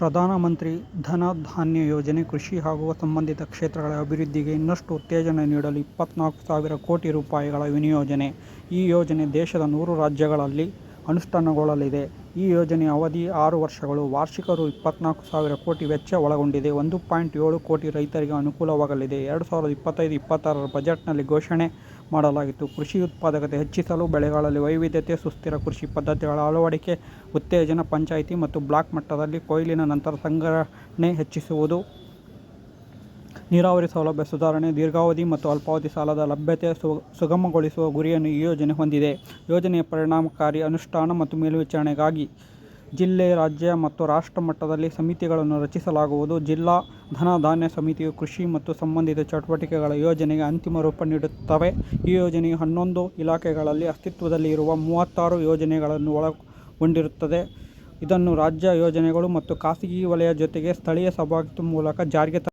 ಪ್ರಧಾನಮಂತ್ರಿ ಧನ ಧಾನ್ಯ ಯೋಜನೆ ಕೃಷಿ ಹಾಗೂ ಸಂಬಂಧಿತ ಕ್ಷೇತ್ರಗಳ ಅಭಿವೃದ್ಧಿಗೆ ಇನ್ನಷ್ಟು ಉತ್ತೇಜನ ನೀಡಲು ಇಪ್ಪತ್ನಾಲ್ಕು ಸಾವಿರ ಕೋಟಿ ರೂಪಾಯಿಗಳ ವಿನಿಯೋಜನೆ. ಈ ಯೋಜನೆ ದೇಶದ ನೂರು ರಾಜ್ಯಗಳಲ್ಲಿ ಅನುಷ್ಠಾನಗೊಳ್ಳಲಿದೆ. ಈ ಯೋಜನೆಯ ಅವಧಿ ಆರು ವರ್ಷಗಳು. ವಾರ್ಷಿಕ ರು ಇಪ್ಪತ್ನಾಲ್ಕು ಸಾವಿರ ಕೋಟಿ ವೆಚ್ಚ ಒಳಗೊಂಡಿದೆ. ಒಂದು ಪಾಯಿಂಟ್ ಏಳು ಕೋಟಿ ರೈತರಿಗೆ ಅನುಕೂಲವಾಗಲಿದೆ. ಎರಡು ಸಾವಿರದ ಇಪ್ಪತ್ತೈದು-ಇಪ್ಪತ್ತಾರರ ಬಜೆಟ್ನಲ್ಲಿ ಘೋಷಣೆ ಮಾಡಲಾಗಿತ್ತು. ಕೃಷಿ ಉತ್ಪಾದಕತೆ ಹೆಚ್ಚಿಸಲು ಬೆಳೆಗಳಲ್ಲಿ ವೈವಿಧ್ಯತೆ, ಸುಸ್ಥಿರ ಕೃಷಿ ಪದ್ಧತಿಗಳ ಅಳವಡಿಕೆ ಉತ್ತೇಜನ, ಪಂಚಾಯಿತಿ ಮತ್ತು ಬ್ಲಾಕ್ ಮಟ್ಟದಲ್ಲಿ ಕೊಯ್ಲಿನ ನಂತರ ಸಂಗ್ರಹಣೆ ಹೆಚ್ಚಿಸುವುದು, ನೀರಾವರಿ ಸೌಲಭ್ಯ ಸುಧಾರಣೆ, ದೀರ್ಘಾವಧಿ ಮತ್ತು ಅಲ್ಪಾವಧಿ ಸಾಲದ ಲಭ್ಯತೆ ಸುಗಮಗೊಳಿಸುವ ಗುರಿಯನ್ನು ಈ ಯೋಜನೆ ಹೊಂದಿದೆ. ಯೋಜನೆಯ ಪರಿಣಾಮಕಾರಿ ಅನುಷ್ಠಾನ ಮತ್ತು ಮೇಲ್ವಿಚಾರಣೆಗಾಗಿ ಜಿಲ್ಲೆ, ರಾಜ್ಯ ಮತ್ತು ರಾಷ್ಟ್ರ ಮಟ್ಟದಲ್ಲಿ ಸಮಿತಿಗಳನ್ನು ರಚಿಸಲಾಗುವುದು. ಜಿಲ್ಲಾ ಧನ-ಧಾನ್ಯ ಸಮಿತಿಯು ಕೃಷಿ ಮತ್ತು ಸಂಬಂಧಿತ ಚಟುವಟಿಕೆಗಳ ಯೋಜನೆಗೆ ಅಂತಿಮ ರೂಪ ನೀಡುತ್ತವೆ. ಈ ಯೋಜನೆಯು ಹನ್ನೊಂದು ಇಲಾಖೆಗಳಲ್ಲಿ ಅಸ್ತಿತ್ವದಲ್ಲಿ ಇರುವ ಮೂವತ್ತಾರು ಯೋಜನೆಗಳನ್ನು ಒಳಗೊಂಡಿರುತ್ತದೆ. ಇದನ್ನು ರಾಜ್ಯ ಯೋಜನೆಗಳು ಮತ್ತು ಖಾಸಗಿ ವಲಯ ಜೊತೆಗೆ ಸ್ಥಳೀಯ ಸಹಭಾಗಿತ್ವದ ಮೂಲಕ ಜಾರಿಗೆ ತರಲಾಗುವುದು.